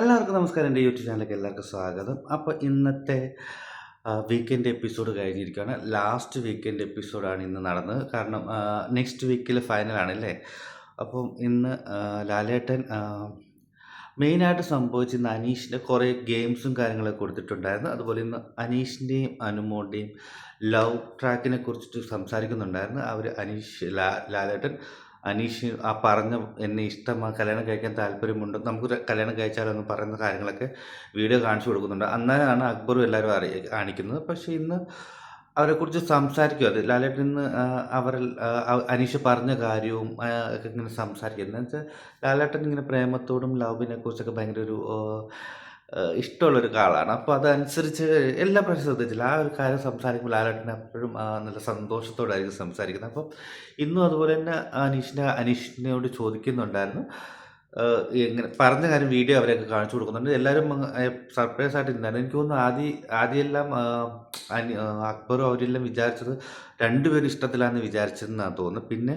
എല്ലാവർക്കും നമസ്കാരം. എന്റെ യൂട്യൂബ് ചാനലിലേക്ക് എല്ലാവർക്കും സ്വാഗതം. അപ്പോൾ ഇന്നത്തെ വീക്കെൻഡ് എപ്പിസോഡ് കഴിഞ്ഞിരിക്കുകയാണ്. ലാസ്റ്റ് വീക്കെൻഡ് എപ്പിസോഡാണ് ഇന്ന് നടന്നത്. കാരണം നെക്സ്റ്റ് വീക്കിൽ ഫൈനലാണ് അല്ലേ? അപ്പം ഇന്ന് ലാലേട്ടൻ മെയിനായിട്ട് സംഭവിച്ച ഇന്ന് അനീഷിന്റെ കുറേ ഗെയിംസും കാര്യങ്ങളൊക്കെ കൊടുത്തിട്ടുണ്ടായിരുന്നു. അതുപോലെ ഇന്ന് അനീഷിന്റെയും അനുമോന്റെയും ലവ് ട്രാക്കിനെ കുറിച്ചിട്ട് സംസാരിക്കുന്നുണ്ടായിരുന്നു. അവർ അനീഷ് ലാലേട്ടൻ അനീഷ് ആ പറഞ്ഞ എന്നെ ഇഷ്ടമാണ് കല്യാണം കഴിക്കാൻ താല്പര്യമുണ്ട്. നമുക്ക് കല്യാണം കഴിച്ചാലോ എന്ന് പറയുന്ന കാര്യങ്ങളൊക്കെ വീഡിയോ കാണിച്ചു കൊടുക്കുന്നുണ്ട്. അന്നേരമാണ് അക്ബറും എല്ലാവരും അറിയ കാണിക്കുന്നത്. പക്ഷേ ഇന്ന് അവരെക്കുറിച്ച് സംസാരിക്കും അത് ലാലേട്ടൻ ഇന്ന് അവർ അനീഷ് പറഞ്ഞ കാര്യവും ഒക്കെ ഇങ്ങനെ സംസാരിക്കുന്നത് വെച്ചാൽ ലാലേട്ടൻ ഇങ്ങനെ പ്രേമത്തോടും ലവിനെ കുറിച്ചൊക്കെ ഭയങ്കര ഒരു ഇഷ്ടമുള്ളൊരു ആളാണ് അപ്പോൾ അതനുസരിച്ച് എല്ലാ പ്രാവശ്യം ശ്രദ്ധിച്ചില്ല. ആ ഒരു കാര്യം സംസാരിക്കുമ്പോൾ ലാലേട്ടൻ എപ്പോഴും നല്ല സന്തോഷത്തോടായിരിക്കും സംസാരിക്കുന്നത്. അപ്പം ഇന്നും അതുപോലെ തന്നെ അനീഷിനെ അനീഷിനോട് ചോദിക്കുന്നുണ്ടായിരുന്നു. എങ്ങനെ പറഞ്ഞ കാര്യം വീഡിയോ അവരെയൊക്കെ കാണിച്ചു കൊടുക്കുന്നുണ്ട്. എല്ലാവരും സർപ്രൈസ് ആയിട്ട് ഇരുന്നായിരുന്നു എനിക്ക് തോന്നുന്നു ആദ്യം ആദ്യമെല്ലാം അക്ബറും അവരെല്ലാം വിചാരിച്ചത് രണ്ടുപേരും ഇഷ്ടത്തിലാണെന്ന് വിചാരിച്ചതെന്നാണ് തോന്നുന്നത്. പിന്നെ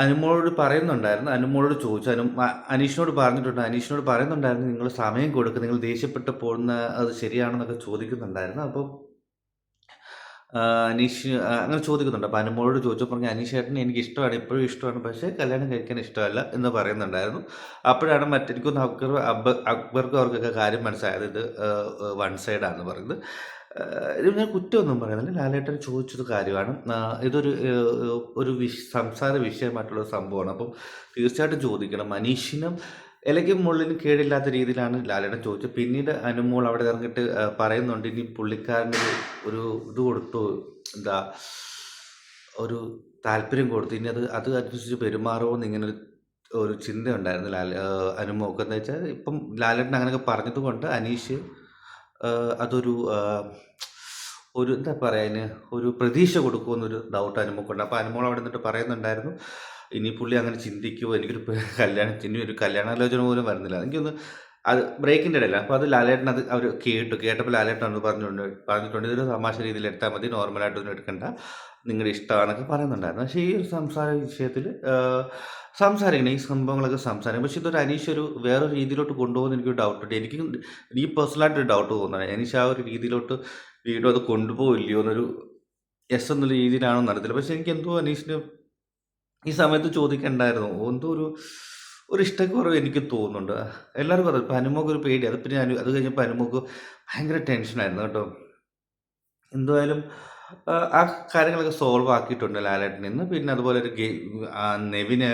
അനുമോളോട് പറയുന്നുണ്ടായിരുന്നു. അനുമോളോട് ചോദിച്ചു. അനു അനീഷിനോട് പറഞ്ഞിട്ടുണ്ട്. അനീഷിനോട് പറയുന്നുണ്ടായിരുന്നു നിങ്ങൾ സമയം കൊടുക്കുക നിങ്ങൾ ദേഷ്യപ്പെട്ട് പോകുന്ന അത് ശരിയാണെന്നൊക്കെ ചോദിക്കുന്നുണ്ടായിരുന്നു. അപ്പോൾ അനീഷ് അങ്ങനെ ചോദിക്കുന്നുണ്ട്. അപ്പോൾ അനുമോളോട് ചോദിച്ചു. പറഞ്ഞു അനീഷ് ചേട്ടന് എനിക്ക് ഇഷ്ടമാണ്. ഇപ്പോഴും ഇഷ്ടമാണ്. പക്ഷേ കല്യാണം കഴിക്കാൻ ഇഷ്ടമല്ല എന്ന് പറയുന്നുണ്ടായിരുന്നു. അപ്പോഴാണ് മറ്റെനിക്കൊന്ന് അക്ബർ അക്ബർ അക്ബർക്കും അവർക്കൊക്കെ കാര്യം മനസ്സിലായത്. ഇത് വൺ സൈഡാണെന്ന് പറയുന്നത്. ഞാൻ കുറ്റമൊന്നും പറയുന്നില്ല. ലാലേട്ടൻ ചോദിച്ചൊരു കാര്യമാണ്. ഇതൊരു ഒരു വിഷ സംസാര വിഷയമായിട്ടുള്ള സംഭവമാണ്. അപ്പം തീർച്ചയായിട്ടും ചോദിക്കണം. മനീഷിനും ഇലയ്ക്കും മുള്ളിനും കേടില്ലാത്ത രീതിയിലാണ് ലാലേട്ടൻ ചോദിച്ചത്. പിന്നീട് അനുമോൾ അവിടെ ഇറങ്ങിയിട്ട് പറയുന്നുണ്ട് ഇനി പുള്ളിക്കാരന്റെ ഒരു ഇത് കൊടുത്തു. എന്താ ഒരു താല്പര്യം കൊടുത്തു. ഇനി അത് അത് അനുസരിച്ച് പെരുമാറുമോ എന്ന് ഇങ്ങനെ ഒരു ചിന്തയുണ്ടായിരുന്നു ലാൽ അനുമോക്കെന്ന് വെച്ചാൽ ഇപ്പം ലാലേട്ടൻ അങ്ങനെയൊക്കെ പറഞ്ഞതുകൊണ്ട് അനീഷ് അതൊരു ഒരു എന്താ പറയുക ഒരു പ്രതീക്ഷ കൊടുക്കുമെന്നൊരു ഡൗട്ട് അനുമോക്കുണ്ട് അപ്പോൾ അനുമോൾ അവിടെ നിന്നിട്ട് പറയുന്നുണ്ടായിരുന്നു ഇനി പുള്ളി അങ്ങനെ ചിന്തിക്കുമോ എനിക്കൊരു കല്യാണത്തിന് ഒരു കല്യാണാലോചന പോലും വരുന്നില്ല. എനിക്കൊന്ന് അത് ബ്രേക്കിന്റെ ഇടയില്ല അപ്പോൾ അത് ലാലേട്ടൻ അത് അവർ കേട്ടു. കേട്ടപ്പോൾ ലാലേട്ടൻ അത് പറഞ്ഞിട്ടുണ്ട് പറഞ്ഞിട്ടുണ്ട് ഇതൊരു തമാശ രീതിയിൽ എടുത്താൽ മതി നോർമലായിട്ടൊന്നും എടുക്കണ്ട. നിങ്ങളുടെ ഇഷ്ടമാണെന്നൊക്കെ പറയുന്നുണ്ടായിരുന്നു. പക്ഷേ ഈ ഒരു സംസാര വിഷയത്തിൽ സംസാരിക്കണം. ഈ സംഭവങ്ങളൊക്കെ സംസാരിക്കണം. പക്ഷേ ഇതൊരു അനീഷ് ഒരു വേറെ രീതിയിലോട്ട് കൊണ്ടുപോകുന്ന എനിക്കൊരു ഡൗട്ട് ഉണ്ട്. എനിക്ക് ഈ പേഴ്സണലായിട്ടൊരു ഡൗട്ട് തോന്നുന്നത് അനീഷ് ആ ഒരു രീതിയിലോട്ട് വീണ്ടും അത് കൊണ്ടുപോകില്ലയോ എന്നൊരു എസ് എന്നുള്ള രീതിയിലാണോ നടത്തില്ല പക്ഷേ എനിക്ക് എന്തോ അനീഷിന് ഈ സമയത്ത് ചോദിക്കണ്ടായിരുന്നു. എന്തോ ഒരു ഒരു ഇഷ്ടക്കുറവ് എനിക്ക് തോന്നുന്നുണ്ട്. എല്ലാവരും പറഞ്ഞു ഇപ്പം അനുമോക്ക് ഒരു പേടി. അത് പിന്നെ അനു അത് കഴിഞ്ഞപ്പോൾ അനുമോക്ക് ഭയങ്കര ടെൻഷനായിരുന്നു കേട്ടോ. എന്തായാലും ആ, കാര്യങ്ങളൊക്കെ സോൾവ് ആക്കിയിട്ടുണ്ട് ലാലേട്ടൻ നിന്ന് പിന്നെ അതുപോലെ ഒരു ഗെയിം നെവിന്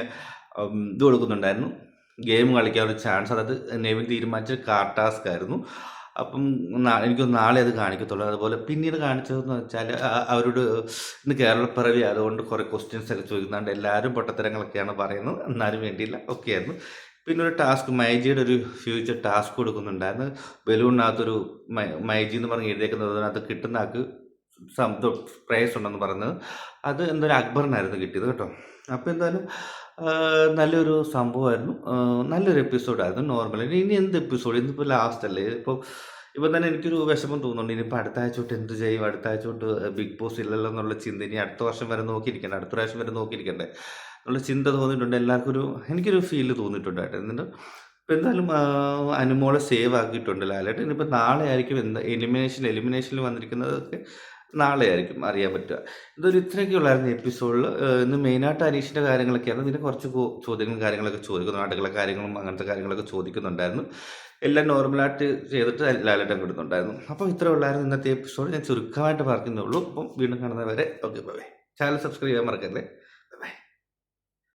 ഇത് കൊടുക്കുന്നുണ്ടായിരുന്നു. ഗെയിം കളിക്കാൻ ഒരു ചാൻസ് അതായത് നെവിൻ തീരുമാനിച്ച കാർ ടാസ്ക് ആയിരുന്നു. അപ്പം എനിക്കൊന്ന് നാളെ അത് കാണിക്കത്തുള്ളൂ. അതുപോലെ പിന്നീട് കാണിച്ചതെന്ന് വെച്ചാൽ അവരോട് ഇന്ന് കേരളപ്പിറവി അതുകൊണ്ട് കുറേ ക്വസ്റ്റ്യൻസ് ഒക്കെ ചോദിക്കുന്നുണ്ട്. എല്ലാവരും പൊട്ടത്തരങ്ങളൊക്കെയാണ് പറയുന്നത്. എന്നാലും വേണ്ടിയില്ല. ഒക്കെ ആയിരുന്നു. പിന്നെ ഒരു ടാസ്ക് മൈജിയുടെ ഒരു ഫ്യൂച്ചർ ടാസ്ക് കൊടുക്കുന്നുണ്ടായിരുന്നു. ബലൂണിനകത്തൊരു മൈജി എന്ന് പറഞ്ഞ് എഴുതിയേക്കുന്നത് അതിനകത്ത് കിട്ടുന്ന ആൾക്ക് പ്രൈസ് ഉണ്ടെന്ന് പറയുന്നത്. അത് എന്തായാലും അക്ബറിനായിരുന്നു കിട്ടിയത് കേട്ടോ. അപ്പോൾ എന്തായാലും നല്ലൊരു സംഭവമായിരുന്നു. നല്ലൊരു എപ്പിസോഡായിരുന്നു നോർമലി ഇനി എന്ത് എപ്പിസോഡ് ഇന്നിപ്പോൾ ലാസ്റ്റ് അല്ലേ? ഇപ്പോൾ ഇപ്പം തന്നെ എനിക്കൊരു വിഷമം തോന്നുന്നുണ്ട്. ഇനിയിപ്പോൾ അടുത്ത ആഴ്ച തൊട്ട് എന്ത് ചെയ്യും? അടുത്ത ആഴ്ച തൊട്ട് ബിഗ് ബോസ് ഇല്ലല്ലോ എന്നുള്ള ചിന്ത ഇനി അടുത്ത വർഷം വരെ നോക്കിയിരിക്കണ്ടേ? അടുത്ത പ്രാവശ്യം വരെ നോക്കിയിരിക്കണ്ടേ? എന്നുള്ള ചിന്ത തോന്നിയിട്ടുണ്ട്. എല്ലാവർക്കും ഒരു എനിക്കൊരു ഫീൽ തോന്നിയിട്ടുണ്ട് കേട്ടോ. എന്നിട്ട് ഇപ്പം എന്തായാലും അനുമോളെ സേവ് ആക്കിയിട്ടുണ്ട് ലാലേട്ടൻ. ഇനിയിപ്പോൾ നാളെ ആയിരിക്കും എന്താ എലിമിനേഷൻ എലിമിനേഷനിൽ വന്നിരിക്കുന്നതൊക്കെ നാളെ ആയിരിക്കും അറിയാൻ പറ്റുക. ഇതൊരു ഇത്രയൊക്കെ ഉള്ളായിരുന്നു എപ്പിസോഡിൽ ഇന്ന് മെയിനായിട്ട് അനീഷിന്റെ കാര്യങ്ങളൊക്കെയാണ്. പിന്നെ കുറച്ച് ചോദ്യങ്ങളും കാര്യങ്ങളൊക്കെ ചോദിക്കുന്നു. നാട്ടുകളെ കാര്യങ്ങളും അങ്ങനത്തെ കാര്യങ്ങളൊക്കെ ചോദിക്കുന്നുണ്ടായിരുന്നു. എല്ലാം നോർമലായിട്ട് ചെയ്തിട്ട് ലാലേട്ടൻ കിട്ടുന്നുണ്ടായിരുന്നു അപ്പോൾ ഇത്ര ഉള്ളായിരുന്നു ഇന്നത്തെ എപ്പിസോഡ് ഞാൻ ചുരുക്കമായിട്ട് പറഞ്ഞേ ഉള്ളൂ. അപ്പം വീണ്ടും കാണുന്നവരെ ഓക്കെ ബൈ ചാനൽ സബ്സ്ക്രൈബ് ചെയ്യാൻ മറക്കല്ലേ?